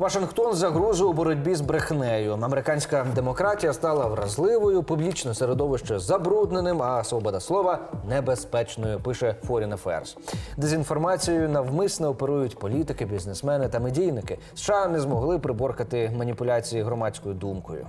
Вашингтон загрозу у боротьбі з брехнею. Американська демократія стала вразливою, публічне середовище забрудненим, а свобода слова небезпечною. Пише Foreign Affairs. Дезінформацією навмисно оперують політики, бізнесмени та медійники. США не змогли приборкати маніпуляції громадською думкою.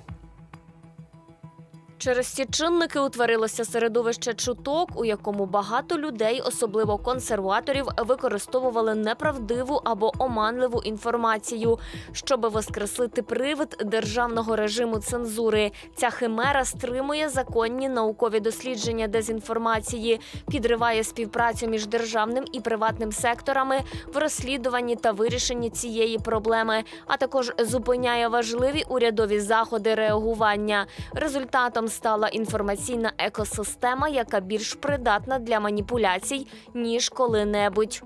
Через ці чинники утворилося середовище чуток, у якому багато людей, особливо консерваторів, використовували неправдиву або оманливу інформацію, щоби воскреслити привид державного режиму цензури. Ця химера стримує законні наукові дослідження дезінформації, підриває співпрацю між державним і приватним секторами в розслідуванні та вирішенні цієї проблеми, а також зупиняє важливі урядові заходи реагування. Результатом стала інформаційна екосистема, яка більш придатна для маніпуляцій ніж коли-небудь.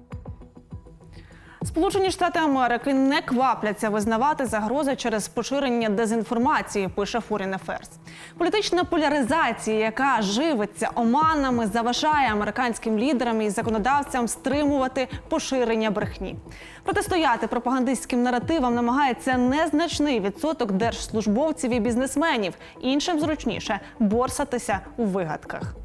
Сполучені Штати Америки не квапляться визнавати загрози через поширення дезінформації. Пише Foreign Affairs. Політична поляризація, яка живиться оманами, заважає американським лідерам і законодавцям стримувати поширення брехні. Протистояти пропагандистським наративам намагається незначний відсоток держслужбовців і бізнесменів. Іншим зручніше борсатися у вигадках.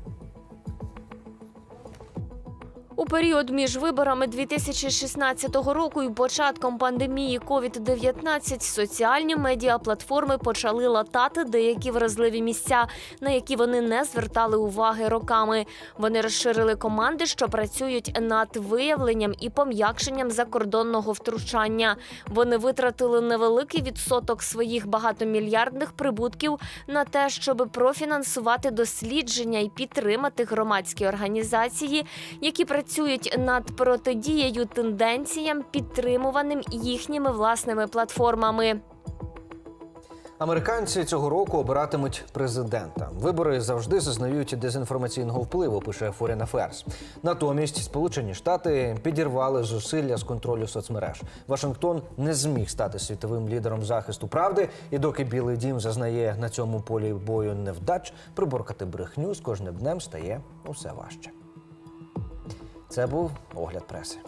У період між виборами 2016 року і початком пандемії COVID-19 соціальні медіаплатформи почали латати деякі вразливі місця, на які вони не звертали уваги роками. Вони розширили команди, що працюють над виявленням і пом'якшенням закордонного втручання. Вони витратили невеликий відсоток своїх багатомільярдних прибутків на те, щоб профінансувати дослідження і підтримати громадські організації, які працюють над протидією тенденціям, підтримуваним їхніми власними платформами. Американці цього року обиратимуть президента. Вибори завжди зазнають дезінформаційного впливу. Пише Foreign Affairs. Натомість Сполучені Штати підірвали зусилля з контролю соцмереж. Вашингтон не зміг стати світовим лідером захисту правди, і доки Білий Дім зазнає на цьому полі бою невдач, приборкати брехню з кожним днем стає усе важче. Це був огляд преси.